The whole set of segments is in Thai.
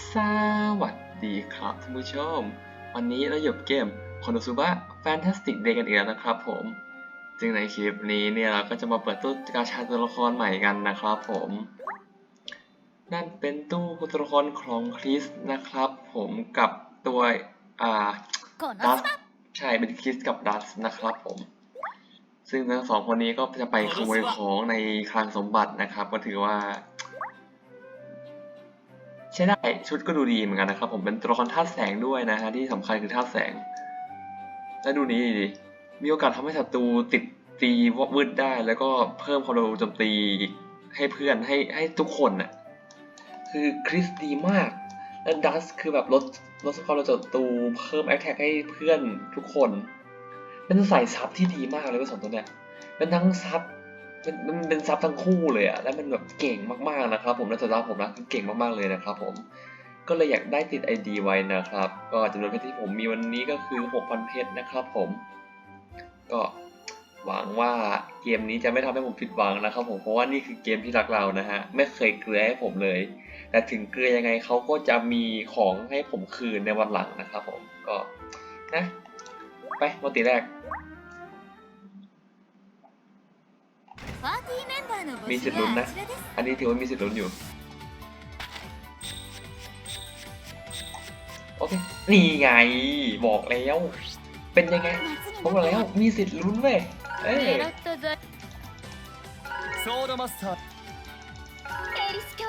สวัสดีครับท่านผู้ชม วันนี้เราอยู่กับเกมคอนโดซูบะแฟนตาสติกเดย์กันอีกแล้วนะครับผมซึ่งในคลิปนี้เนี่ยเราก็จะมาเปิดตู้กาชาตัวละครใหม่กันนะครับผม นั่นเป็นตู้ตัวละครของคริสนะครับ ผมกับตัวอ่าこのดัสใช่เป็นคริสกับดัสนะครับผม ซึ่งทั้งสองคนนี้ก็จะไปขโมยของในคลังสมบัตินะครับ ก็ถือว่า ใช้ได้ชุดก็ดูดีเหมือนกันนะครับ ผมเป็นตัวละครธาตุแสงด้วยนะฮะที่สำคัญคือธาตุแสง และดูนี้ดิมีโอกาสทำให้ศัตรูติดตีวอวืดได้ แล้วก็เพิ่มความเร็วโจมตีให้เพื่อนให้ให้ทุกคนน่ะคือคริสดีมาก และดัสคือแบบลดลดความเร็วศัตรูเพิ่มแอคแท็กให้เพื่อนทุกคนเป็นใส่ซับที่ดีมากเลยว่าสองตัวเนี้ยเป็นทั้งซับ เป็นมันเป็นซับทั้งคู่เลยอะแล้วมันแบบเก่งมากๆนะครับผมและสำหรับผมนะคือเก่งมากๆเลยนะครับผมก็เลยอยากได้ติด ID ไว้นะครับ ก็จำนวนเพชรที่ผมมีวันนี้ก็คือ 6,000 เพชรนะครับผม ก็หวังว่าเกมนี้จะไม่ทำให้ผมผิดหวังนะครับผมเพราะว่านี่คือเกมที่รักเรานะฮะไม่เคยเกลือให้ผมเลย แต่ถึงเกลือยังไงเขาก็จะมีของให้ผมคืนในวันหลังนะครับผมก็นะไปโมติแรก มีสิทธิ์ลุ้นนะ อันนี้ถือว่ามีสิทธิ์ลุ้นอยู่ โอเค นี่ไง บอกแล้ว เป็นยังไงผมบอกแล้ว มีสิทธิ์ลุ้นเว้ย เอ้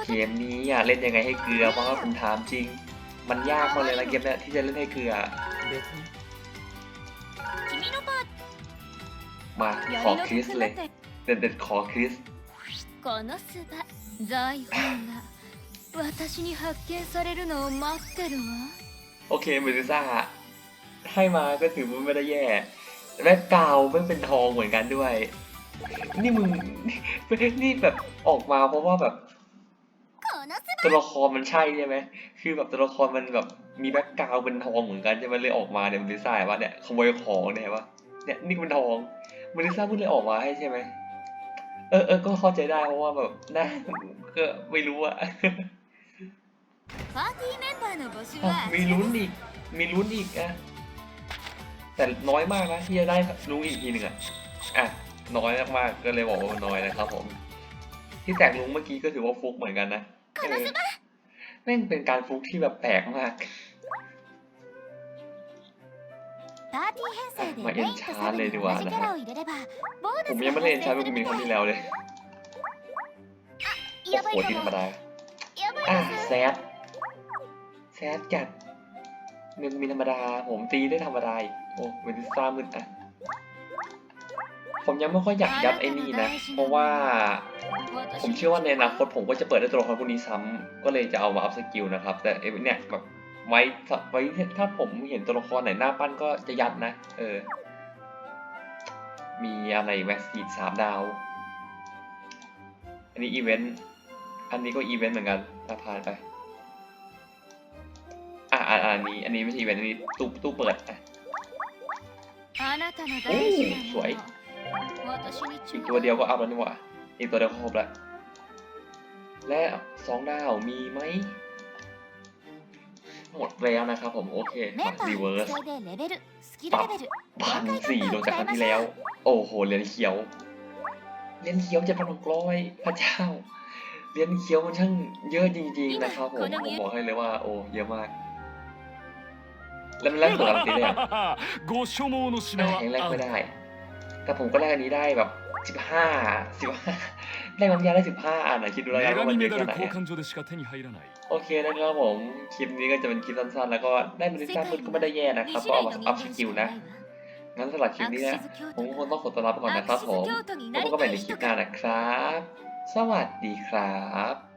เกมนี้อะเล่นยังไงให้เกลือเพราะว่าผมถามจริง มันยากมากเลยนะเกมเนี้ยที่จะเล่นให้เกลือมาขอคริสเลย เด็ดเด็ดๆขอคริส この巣場財宝が私に発見されるのを待ってるわ โอเคเมดูซ่าให้มาก็ถือว่าไม่ได้แย่แม่กาวไม่เป็นทองเหมือนกันด้วย นี่มึง นี่แบบออกมาเพราะว่าแบบ この巣 ตัวละครมันใช่ใช่ไหม คือแบบตัวละครมันแบบมีแบ็กกราวด์เป็นทองเหมือนกันใช่ไหมเลยออกมาเนี่ยมันดิซ่าว่าเนี่ยขโมยของเนี่ยว่าเนี่ยนี่เป็นทองมันดิซ่าพูดเลยออกมาให้ใช่ไหม เออเออก็เข้าใจได้เพราะว่าแบบนะก็ไม่รู้อะมีลุ้นอีก มีลุ้นอีกอะแต่น้อยมากนะที่จะได้รู้อีกทีหนึ่งอะอะน้อยมากๆก็เลยบอกว่าน้อยนะครับผม ที่แตกลุ้งเมื่อกี้ก็ถือว่าฟุกเหมือนกันนะแม่งเป็นการฟุกที่แบบแปลกมาก パーティー編成でまあメインとサブに同じキャラを入れればボーナ ผ ス ม が ยังไม่เล่น 発 ใช้ 生 เป็น す กู る มี み ครั้ง たい ที่แล้วเลย や โอ้ ば โห い ที่ か ธรรม も ดา やばい อ่ะ です แซดแซดจัดมันมีธรรมดา ผมตีได้ธรรมดาอีกโอ้เวนิซ่ามึนอ่ะ ผมยังไม่ค่อยอยากยัดไอ้นี่นะ เพราะว่า ผมเชื่อว่าในอนาคตผมก็จะเปิดได้ตัวละครพวกนี้ซ้ำก็เลยจะเอามาอัพสกิลนะครับ แต่ไอ้เนี่ยแบบ ไว้ไว้ถ้าผมเห็นตัวละครไหนหน้าปั้นก็จะยัดนะ เออ มีอะไรแม็กซีดสามดาว อันนี้อีเวนต์ อันนี้ก็อีเวนต์เหมือนกันถ้าผ่านไป อ่าอะอันนี้ อันนี้ไม่ใช่อีเวนต์ อันนี้ตู้ตู้เปิดอะโอ้สวย อีกตัวเดียวก็อัพแล้วนี่หว่าอีกตัวเดียวก็ครบแล้ว และสองดาวมีไหม หมดแล้วนะครับผมโอเคมารีเวิร์สปรับพันสี่ลงจากครั้งที่แล้ว โอ้โหเหรียนเขียวเหรียนเขียวจะพันหกล้อยพระเจ้าเหรียนเขียวมันช่างเยอะจริง ๆ นะครับผมผมบอกให้เลยว่าโอ้เยอะมากแล้วมันแลกตัวเราตีเลยแลกไม่ได้ แต่ผมก็แลกอันนี้ได้แบบสิบห้าสิบห้า ได้ความยาวได้สิบห้าอ่านนะคิดดูแล้วกันว่ามันเยอะแค่ไหนโอเคนะครับผม คลิปนี้ก็จะเป็นคลิปสั้นๆ แล้วก็ได้มินิซ่าพุดก็ไม่ได้แย่นะครับ ก็เอามาอัพสกิลนะ งั้นสำหรับคลิปนี้นะผมคงต้องขอตัวลาไปก่อนนะครับผม แล้วพบกันใหม่ในคลิปหน้านะครับ สวัสดีครับ